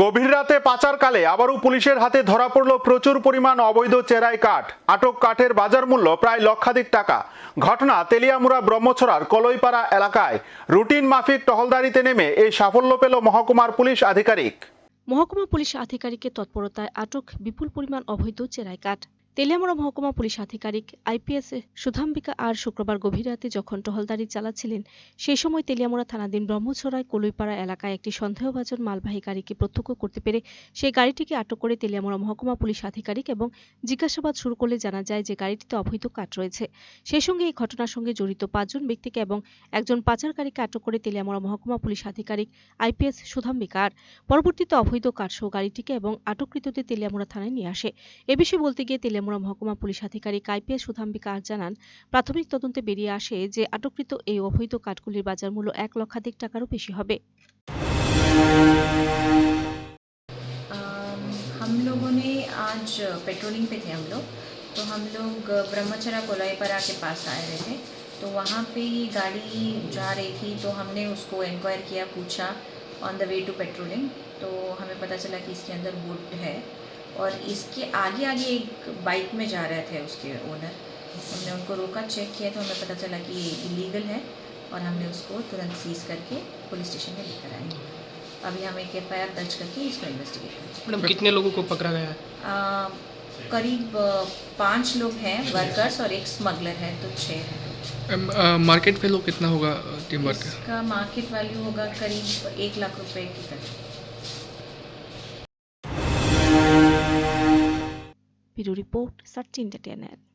গভীর রাতে পাচারকালে আবারও পুলিশের হাতে ধরা পড়ল প্রচুর পরিমাণ অবৈধ চেরাই কাঠ। আটক কাঠের বাজার মূল্য প্রায় লক্ষাধিক টাকা। ঘটনা তেলিয়ামুড়া ব্রহ্মছড়ার কলইপাড়া এলাকায়। রুটিন মাফিক টহলদারিতে নেমে এই সাফল্য পেল মহকুমার পুলিশ আধিকারিক। মহকুমা পুলিশ আধিকারিকের তৎপরতায় আটক বিপুল পরিমাণ অবৈধ চেরাই কাঠ। তেলিয়ামুড়া মহকুমা পুলিশ আধিকারিক আইপিএস সুধাম্বিকা আর শুক্রবার গভীর রাতে যখন টহলদারি চালাচ্ছিলেন, সেই সময় তেলিয়ামুড়া থানাধীন ব্রহ্মছড়ায় কলইপাড়া এলাকায় একটি সন্দেহভাজন মালবাহী গাড়িকে প্রত্যক্ষ করতে পেরে সেই গাড়িটিকে আটক করে তেলিয়ামুড়া মহকুমা পুলিশ আধিকারিক এবং জিজ্ঞাসাবাদ শুরু করলে জানা যায় যে গাড়িটিতে অবৈধ কাঠ রয়েছে। সেই সঙ্গে এই ঘটনার সঙ্গে জড়িত পাঁচজন ব্যক্তিকে এবং একজন পাচারকারীকে আটক করে তেলিয়ামুড়া মহকুমা পুলিশ আধিকারিক আইপিএস সুধাম্বিকা আর পরবর্তীতে অবৈধ কাঠসহ গাড়িটিকে এবং আটককৃতদের তেলিয়ামুড়া থানায় নিয়ে আসে। এ বিষয়ে বলতে গিয়ে মহকুমা পুলিশ আধিকারিক আইপিএস সুধাম্বিকা আর জানান প্রাথমিক তদন্তে বেরিয়ে আসে যে আটককৃত এই অবৈধ কাঠগুলির বাজার মূল্য এক লক্ষাধিক টাকারও বেশি হবে अम, हम लोगों ने आज पेट्रोलिंग पे थे हम लोग तो हम लोग ब्रह्मचरा कोलाईपरा के पास आए हुए थे तो वहाँ पे ये गाड़ी जा रही थी तो हमने उसको इंक्वायर किया पूछा on the way to patrolling तो हमें पता चला कि इसके अंदर वुड है और इसके आगे आगे एक बाइक में जा रहे थे उसके ओनर हमने उनको रोका चेक किया तो हमें पता चला कि ये इलीगल है और हमने उसको तुरंत सीज करके पुलिस स्टेशन में लेकर आए। अभी हम एक एफ़ आई दर्ज करके इसको इन्वेस्टिगेट कर मैडम कितने लोगों को पकड़ा गया है? आ, करीब पाँच लोग हैं वर्कर्स और एक स्मगलर है तो छः हैं मार्केट वैल्यू कितना होगा टीम वर्क का मार्केट वैल्यू होगा करीब एक लाख रुपए की करीब রিপোর্ট সার্চ ইন্টারটেনমেন্ট